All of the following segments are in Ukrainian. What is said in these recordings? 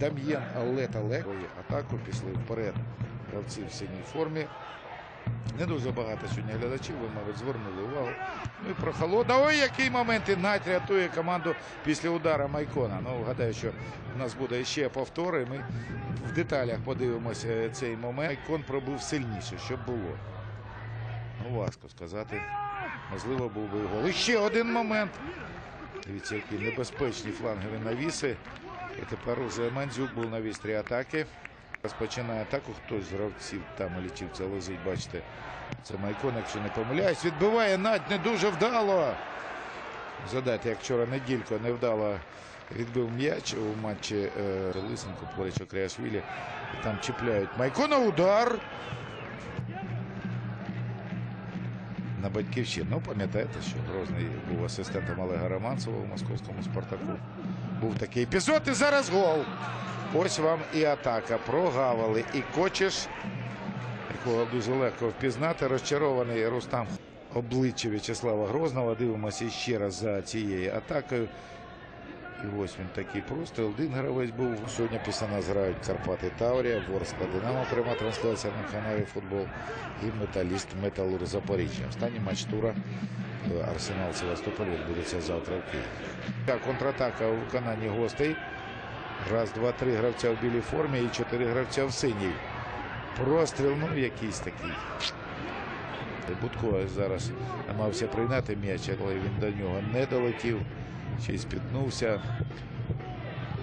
Дам'єн Алета легкої атаку пішли вперед. Гравці в синій формі. Не дуже багато сьогодні глядачів, ви, мабуть, звернули увагу. Ну і про холодна. Ой, який момент і Надь рятує команду після удара Майкона. Ну, гадаю, що у нас буде ще повтори. Ми в деталях подивимося цей момент. Майкон пробив сильніше, щоб було. Ну, важко сказати. Можливо, був би гол. І ще один момент. Дивіться, які небезпечні флангові навіси. І тепер уже Мандзюк був на вістрі атаки. Розпочинає атаку. Хтось з гравців там лічівця лежить, бачите. Це Майкон, якщо не помиляюсь. Відбиває Надь не дуже вдало. Згадайте, як вчора неділько невдало відбив м'яч у матчі е, Лисенко поруч Окреашвілі. І Там чіпляють Майкона удар. На батьківщину. Ну, пам'ятаєте, що Грозний був асистентом Олега Романцева у московському Спартаку. Був такий епізод. І зараз гол. Ось вам і атака. Прогавили. І Кочеш, якого дуже легко впізнати. Розчарований Рустам обличчя В'ячеслава Грозного. Дивимося ще раз за цією атакою. І ось він такий простий. Один гравець був. Сьогодні після нас грають Карпати Таврія, Ворскла Динамо, пряма трансляція на каналі Футбол і Металіст Металур Запоріжжя. Останній матч тура Арсенал Севастополь відбудеться завтра в Києві. Контратака у виконанні гостей. Раз, два, три гравця в білій формі і чотири гравця в синій. Простріл, ну якийсь такий. Будко зараз намагався прийняти м'яч, але він до нього не долетів. Ще й спітнувся.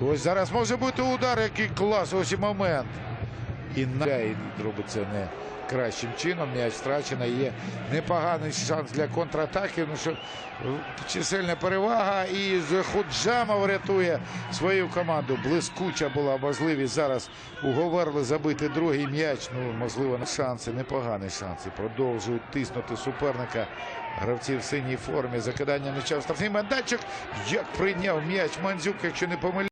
Ось зараз може бути удар, який клас, ось і момент. І робить це не кращим чином. М'яч втрачено. Є непоганий шанс для контратаки. Ну що чисельна перевага. І Худжамов рятує свою команду. Блискуча була можливість зараз у Говерли забити другий м'яч. Ну, можливо, шанси, непогані шанси. Продовжують тиснути суперника. Гравці в синій формі. Закидання м'яча в штрафний майданчик. Як прийняв м'яч Мандзюк, якщо не помиляюсь.